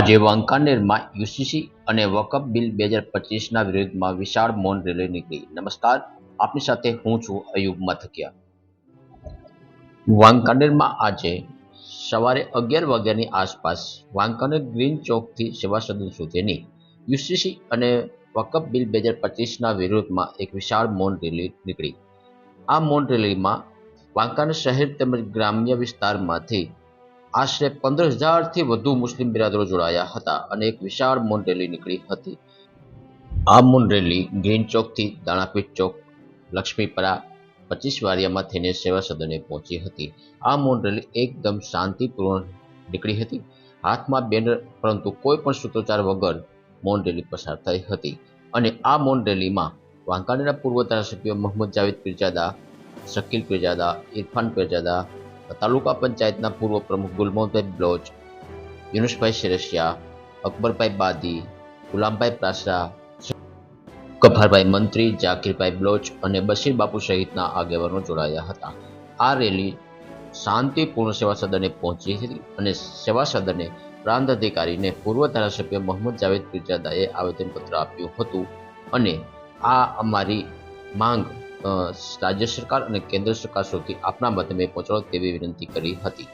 આજે વાંકાનેરમાં યુસીસી અને વકફ બિલ બે હજાર પચીસના વિરોધમાં વિશાળ મૌન રેલી નીકળી. નમસ્કાર. આપની સાથે હું છું અયુબ મથકિયા. વાંકાનેરમાં આજે સવારે અગિયાર વાગ્યાની આસપાસ વાંકાનેર ગ્રીન ચોકથી સેવા સદન સુધીની યુસીસી અને વકફ બિલ બે હજાર પચીસના વિરોધમાં એક વિશાળ મૌન રેલી નીકળી. આ મૌન રેલીમાં વાંકાનેર શહેર તેમજ ગ્રામ્ય વિસ્તારમાંથી આશરે પંદર હજારથી વધુ મુસ્લિમ બિરાદરો જોડાયા હતા અને એક વિશાળ મૌન રેલી નીકળી હતી. આ મૌન રેલી ગ્રીન ચોકથી દાણાપીઠ ચોક, લક્ષ્મીપરા, પચીસ વારિયામાં થઈને સેવા સદને પહોંચી હતી. આ મૌન રેલી એકદમ શાંતિપૂર્ણ નીકળી હતી. હાથમાં બેનર પરંતુ કોઈ પણ સૂત્રોચ્ચાર વગર મૌન રેલી પસાર થઈ હતી. અને આ મૌન રેલીમાં વાંકાનેરના પૂર્વ ધારાસભ્ય મોહમ્મદ જાવેદ પીરજાદા, શકીલ પીરજાદા, ઇરફાન પીરજાદા તાલુકા પંચાયતના પૂર્વ પ્રમુખ ગુલમોહનભાઈ બ્લોચ, યુનુસભાઈ શેરસિયા, અકબરભાઈ બાદી, ગુલામભાઈ પ્રાસરા ગફારભાઈ મંત્રી, જાકીરભાઈ બ્લોચ અને બશીર બાપુ સહિતના આગેવાનો જોડાયા હતા. આ રેલી શાંતિપૂર્ણ સેવા સદને પહોંચી હતી અને સેવા સદને પ્રાંત અધિકારીને પૂર્વ ધારાસભ્ય મોહમ્મદ જાવેદ પીરજાદાએ આવેદનપત્ર આપ્યું હતું અને આ અમારી માંગ રાજ્ય સરકાર અને કેન્દ્ર સરકાર સુધી આપના માધ્યમે પહોંચાડો તેવી વિનંતી કરી હતી.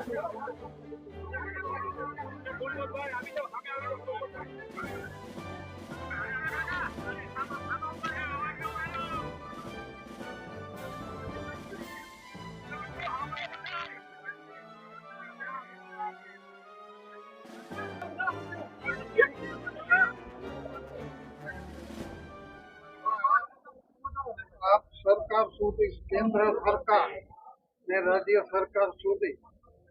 સરકાર સુધી કેન્દ્ર સરકાર ને રાજ્ય સરકાર સુધી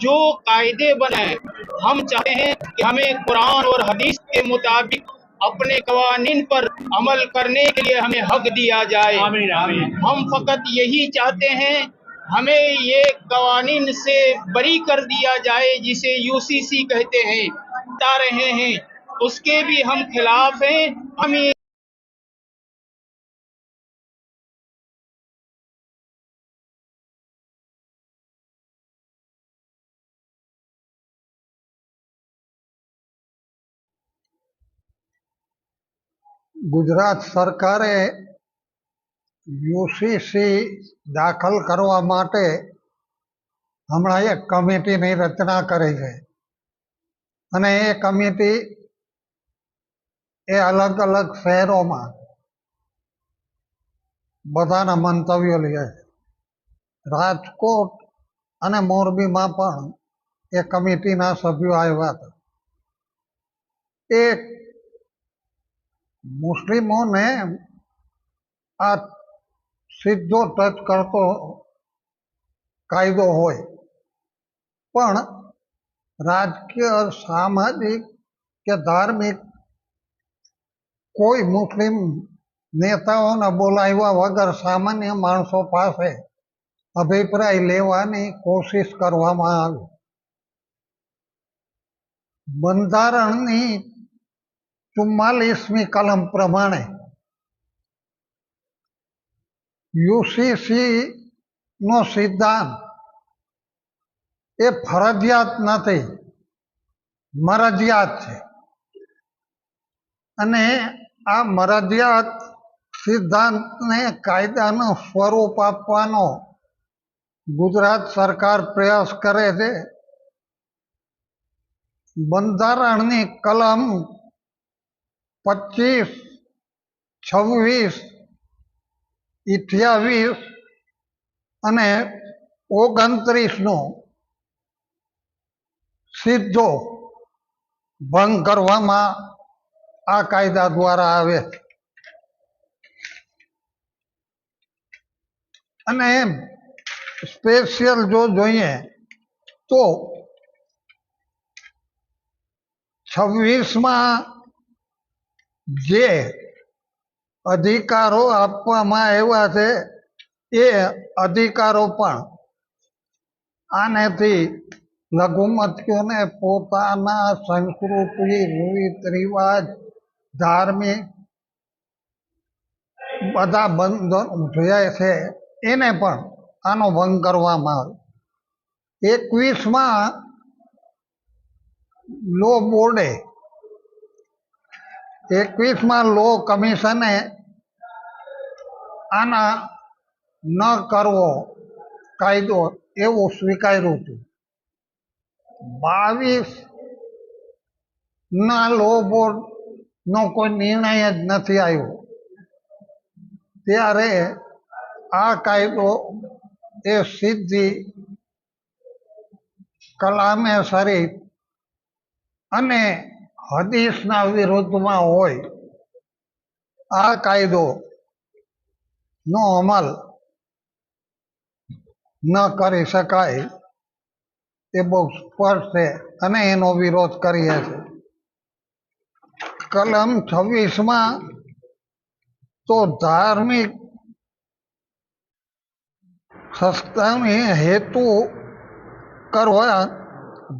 जो कायदे बने हम चाहते हैं कि हमें कुरान और हदीस के मुताबिक अपने कवानीन पर अमल करने के लिए हमें हक दिया जाए आमीन, आमीन। हम फकत यही चाहते हैं हमें ये कवानीन से बरी कर दिया जाए जिसे यूसीसी कहते हैं बता रहे हैं उसके भी हम खिलाफ हैं हम ये ગુજરાત સરકારે યુસીસી દાખલ કરવા માટે હમણાં એક કમિટીની રચના કરી છે. અને એ કમિટી એ અલગ અલગ શહેરોમાં બધાના મંતવ્યો લે છે. રાજકોટ અને મોરબીમાં પણ એ કમિટીના સભ્યો આવ્યા હતા. એક મુસ્લિમોને આ સીધો ટચ કરતો કાયદો હોય. પણ રાજકીય સામાજિક કે ધાર્મિક કોઈ મુસ્લિમ નેતાઓને બોલાવ્યા વગર સામાન્ય માણસો પાસે અભિપ્રાય લેવાની કોશિશ કરવામાં આવી. બંધારણની ચુમ્માલીસમી કલમ પ્રમાણે યુસીસી સિદ્ધાંત એ ફરજિયાત નથી, મરજિયાત છે. અને આ મરજિયાત સિદ્ધાંતને કાયદાનું સ્વરૂપ આપવાનો ગુજરાત સરકાર પ્રયાસ કરે છે. બંધારણની કલમ પચીસ, છવ્વીસ અઠ્યાવીસ અને ઓગણત્રીસનો સીધો ભંગ કરવામાં આ કાયદા દ્વારા આવે. અને એમ સ્પેશિયલ જો જોઈએ તો છવ્વીસમાં જે અધિકારો આપવામાં આવ્યા છે, એ અધિકારો પણ આનેથી લઘુમતીઓને પોતાના સંસ્કૃતિ, રીત, રિવાજ, ધાર્મિક બધા બંધન થયા છે, એને પણ આનો ભંગ કરવામાં આવે એકવીસમાં લો બોર્ડે એકવીસમાં લો કમિશને આના ન કરવો કાયદો એવું સ્વીકાર્યું હતું. બાવીસ ના લો બોર્ડનો કોઈ નિર્ણય જ નથી આવ્યો. ત્યારે આ કાયદો એ સિદ્ધિ કલામે શરીફ અને હદીસના વિરુદ્ધમાં હોય, આ કાયદો નો અમલ ન કરી શકાય એ બહુ સ્પષ્ટ છે અને એનો વિરોધ કરીએ છીએ. કલમ છવ્વીસમાં તો ધાર્મિક સંસ્થાની હેતુ કરવા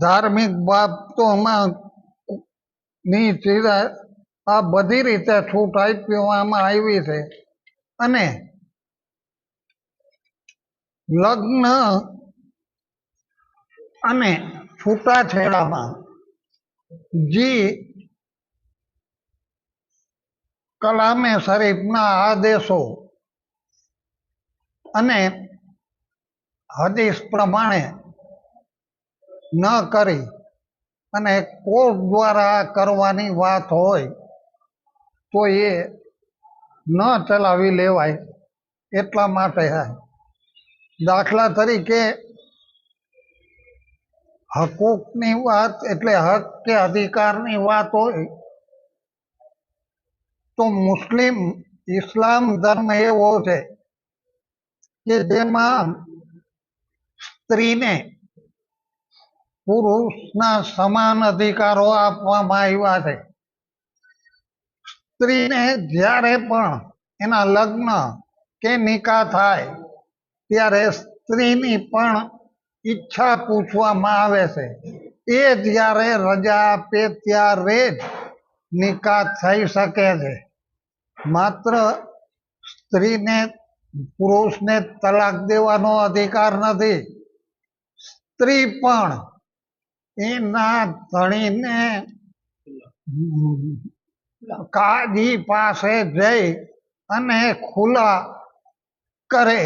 ધાર્મિક બાબતોમાં ની ચીરા આ બધી રીતે છૂટ આપવામાં આવી છે. અને લગ્ન અને છૂટાછેડામાં જે કલામે શરીફના આદેશો અને હદીસ પ્રમાણે ન કરી અને કોર્ટ દ્વારા કરવાની વાત હોય તો એ ન ચલાવી લેવાય એટલા માટે દાખલા તરીકે હકૂકની વાત એટલે હક કે અધિકારની વાત હોય તો મુસ્લિમ ઇસ્લામ ધર્મ એવો છે કે જેમાં સ્ત્રીને પુરુષના સમાન અધિકારો આપવામાં આવ્યા છે. સ્ત્રીને જ્યારે પણ એના લગ્ન કે નિકાહ થાય, ત્યારે સ્ત્રીની પણ ઈચ્છા પૂછવામાં આવે છે. એ જ્યારે રજા આપે ત્યારે જ નિકાહ થઈ શકે છે. માત્ર સ્ત્રીને પુરુષને તલાક દેવાનો અધિકાર નથી. સ્ત્રી પણ એના ધણીને કાજી પાસે જઈ અને ખુલા કરે.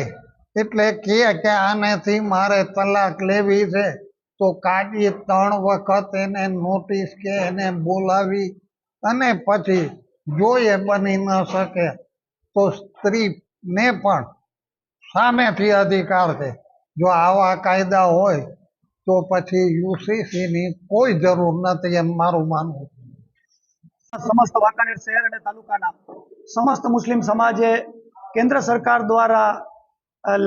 એટલે કે આનેથી મારે તલાક લેવી છે. તો કાજી ત્રણ વખત એને નોટિસ કે એને બોલાવી અને પછી જો એ બની ન શકે. તો સ્ત્રીને પણ સામેથી અધિકાર છે. જો આવા કાયદા હોય તો પછી યુસીસીની કોઈ જરૂર નથી એમ મારું માનવું સમસ્ત વાંકાનેર શહેર અને તાલુકાના સમસ્ત મુસ્લિમ સમાજે કેન્દ્ર સરકાર દ્વારા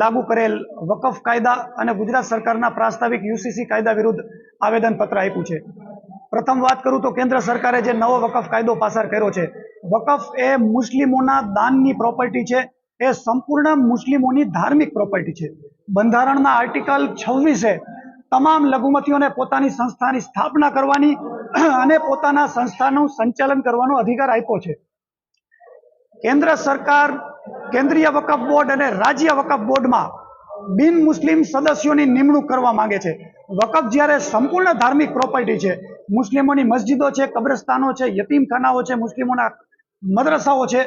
લાગુ કરેલ વકફ કાયદા અને ગુજરાત સરકારના પ્રાસ્તાવિક યુસીસી કાયદા વિરુદ્ધ આવેદનપત્ર આપ્યું છે. પ્રથમ વાત કરું તો કેન્દ્ર સરકારે જે નવો વકફ કાયદો પાસાર કર્યો છે, વકફ એ મુસ્લિમોના દાનની પ્રોપર્ટી છે, એ સંપૂર્ણ મુસ્લિમોની ધાર્મિક પ્રોપર્ટી છે. બંધારણના આર્ટિકલ છવ્વીસે તમામ લઘુમતીઓને પોતાની સંસ્થાની સ્થાપના કરવાની અને પોતાના સંસ્થાનું સંચાલન કરવાનો અધિકાર આપ્યો છે. કેન્દ્ર સરકાર, કેન્દ્રીય વકફ બોર્ડ અને રાજ્ય વકફ બોર્ડમાં બિન મુસ્લિમ સદસ્યોની નિમણૂક કરવા માંગે છે. વકફ જ્યારે સંપૂર્ણ ધાર્મિક પ્રોપર્ટી છે, મુસ્લિમોની મસ્જિદો છે, કબ્રસ્તાનો છે, યતીમખાનાઓ છે, મુસ્લિમોના મદ્રસાઓ છે,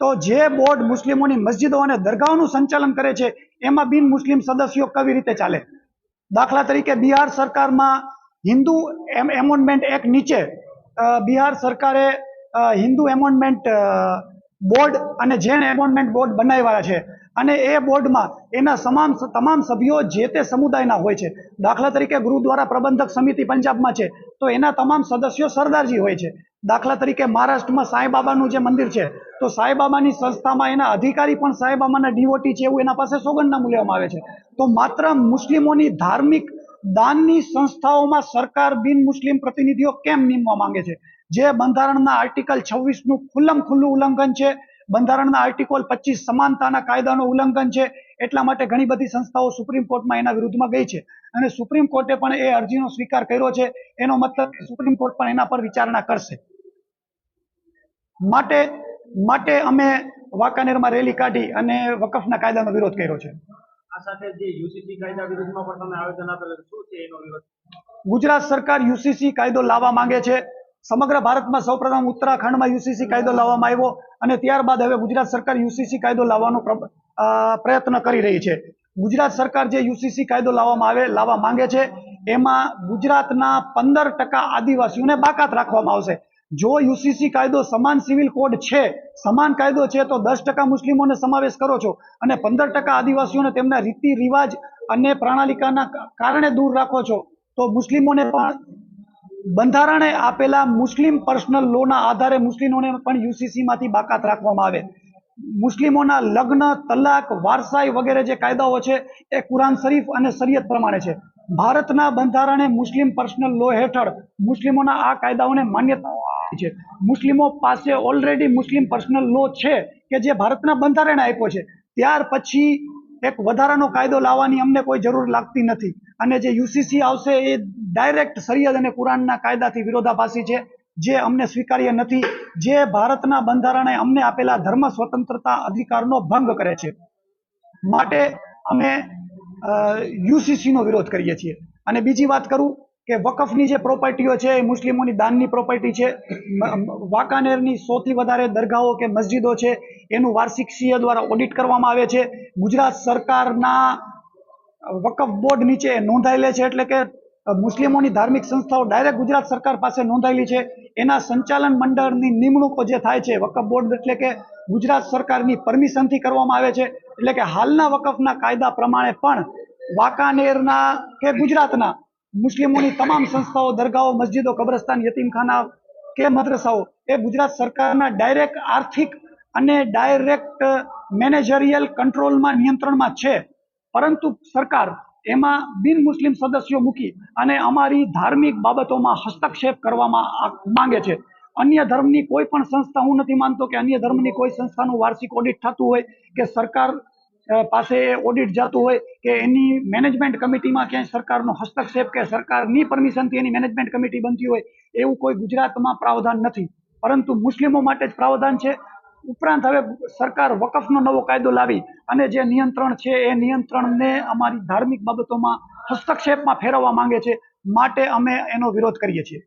તો જે બોર્ડ મુસ્લિમોની મસ્જિદો અને દરગાહોનું સંચાલન કરે છે, એમાં બિન મુસ્લિમ સદસ્યો કેવી રીતે ચાલે? દાખલા તરીકે બિહાર સરકારમાં હિન્દુ એમ એમોન્ડમેન્ટ એક્ટ નીચે બિહાર સરકારે હિન્દુ એમોન્ડમેન્ટ બોર્ડ અને જૈન એમોન્ડમેન્ટ બોર્ડ બનાવ્યા છે. અને એ બોર્ડમાં એના તમામ તમામ સભ્યો જે તે સમુદાયના હોય છે. દાખલા તરીકે ગુરુદ્વારા પ્રબંધક સમિતિ પંજાબમાં છે, તો એના તમામ સદસ્યો સરદારજી હોય છે. દાખલા તરીકે મહારાષ્ટ્રમાં સાંઈબાબાનું જે મંદિર છે તો સાંઈબાબાની સંસ્થામાં એના અધિકારી પણ સાંઈબાબાના ડીઓટી છે એવું એના પાસે સોગંદનામું લેવામાં આવે છે. તો માત્ર મુસ્લિમોની ધાર્મિક દાનની સંસ્થાઓમાં સરકાર બિન મુસ્લિમ પ્રતિનિધિઓ કેમ નિમવા માંગે છે? જે બંધારણના આર્ટિકલ છવ્વીસનું ખુલ્લમ ખુલ્લું ઉલ્લંઘન છે, બંધારણના આર્ટિકલ પચીસ સમાનતાના કાયદાનું ઉલ્લંઘન છે, એટલા માટે ઘણી બધી સંસ્થાઓ સુપ્રીમ કોર્ટમાં એના વિરુદ્ધમાં ગઈ છે. અને સુપ્રીમ કોર્ટે પણ એ અરજીનો સ્વીકાર કર્યો છે, એનો મતલબ સુપ્રીમ કોર્ટ પણ એના પર વિચારણા કરશે. માટે માટે અમે વાંકાનેરમાં રેલી કાઢી અને વકફના કાયદાનો વિરોધ કર્યો છે. આ સાથે જે યુસીસી કાયદા વિરુદ્ધમાં પણ તમે આવેદન આપેલું શું છે એનો વિરોધ? ગુજરાત સરકાર યુસીસી કાયદો લાવવા માંગે છે. સમગ્ર ભારતમાં સૌપ્રથમ ઉત્તરાખંડમાં યુસીસી કાયદો લાવવામાં આવ્યો અને ત્યારબાદ હવે ગુજરાત સરકાર યુસીસી કાયદો લાવવાનો પ્રયત્ન કરી રહી છે. ગુજરાત સરકાર જે યુસીસી કાયદો લાવવામાં આવે લાવવા માંગે છે એમાં ગુજરાતના પંદર ટકા આદિવાસીઓને બાકાત રાખવામાં આવશે. જો યુસીસી કાયદો સમાન સિવિલ કોડ છે, સમાન કાયદો છે, તો દસ ટકા મુસ્લિમોને સમાવેશ કરો છો અને પંદર ટકા આદિવાસીઓને તેમના રીતિ રિવાજ અને પ્રણાલિકાના કારણે દૂર રાખો છો. તો મુસ્લિમોને પણ બંધારણે આપેલા મુસ્લિમ પર્સનલ લોના આધારે મુસ્લિમોને પણ યુસીસીમાંથી બાકાત રાખવામાં આવે. મુસ્લિમોના લગ્ન, તલાક, વારસાઈ વગેરે જે કાયદાઓ છે, એ કુરાન શરીફ અને શરીયત પ્રમાણે છે. ભારતના બંધારણે મુસ્લિમ પર્સનલ લો હેઠળ મુસ્લિમોના આ કાયદાઓને માન્યતા આપી છે. મુસ્લિમો પાસે ઓલરેડી મુસ્લિમ પર્સનલ લો છે કે જે ભારતના બંધારણે આપ્યો છે. ત્યાર પછી એક વધારાનો કાયદો લાવવાની અમને કોઈ જરૂર લાગતી નથી. અને જે યુસીસી આવશે એ ડાયરેક્ટ શરિયત અને કુરાનના કાયદાથી વિરોધાભાસી છે, જે અમને સ્વીકાર્ય નથી. જે ભારતના બંધારણે અમને આપેલા ધર્મ સ્વતંત્રતા અધિકારનો ભંગ કરે છે. માટે અમે યુસીસીનો વિરોધ કરીએ છીએ. અને બીજી વાત કરું કે વકફની જે પ્રોપર્ટીઓ છે, એ મુસ્લિમોની દાનની પ્રોપર્ટી છે વાંકાનેરની સૌથી વધારે દરગાહો કે મસ્જિદો છે, એનું વાર્ષિક સીએ દ્વારા ઓડિટ કરવામાં આવે છે. ગુજરાત સરકારના વકફ બોર્ડ નીચે નોંધાયેલે છે, એટલે કે મુસ્લિમોની ધાર્મિક સંસ્થાઓ ડાયરેક્ટ ગુજરાત સરકાર પાસે નોંધાયેલી છે. એના સંચાલન મંડળની નિમણૂકો જે થાય છે, વકફ બોર્ડ, એટલે કે ગુજરાત સરકારની પરમિશનથી કરવામાં આવે છે. એટલે કે હાલના વકફના કાયદા પ્રમાણે પણ વાંકાનેરના કે ગુજરાતના મુસ્લિમોની તમામ સંસ્થાઓ, દરગાહો, મસ્જિદો, કબ્રસ્તાન, યતીમખાના કે મદ્રસાઓ એ ગુજરાત સરકારના ડાયરેક્ટ આર્થિક અને ડાયરેક્ટ મેનેજરિયલ કંટ્રોલમાં નિયંત્રણમાં છે. પરંતુ સરકાર એમાં બિન મુસ્લિમ સદસ્યો મૂકી અને અમારી ધાર્મિક બાબતોમાં હસ્તક્ષેપ કરવામાં માંગે છે. અન્ય ધર્મની કોઈ પણ સંસ્થા, હું નથી માનતો કે અન્ય ધર્મની કોઈ સંસ્થાનું વાર્ષિક ઓડિટ થતું હોય કે સરકાર પાસે ઓડિટ જતું હોય કે એની મેનેજમેન્ટ કમિટીમાં ક્યાંય સરકારનો હસ્તક્ષેપ કે સરકારની પરમિશનથી એની મેનેજમેન્ટ કમિટી બનતી હોય, એવું કોઈ ગુજરાતમાં પ્રાવધાન નથી. પરંતુ મુસ્લિમો માટે જ પ્રાવધાન છે. ઉપરાંત હવે સરકાર વકફનો નવો કાયદો લાવી અને જે નિયંત્રણ છે એ નિયંત્રણને અમારી ધાર્મિક બાબતોમાં હસ્તક્ષેપમાં ફેરવવા માંગે છે, માટે અમે એનો વિરોધ કરીએ છીએ.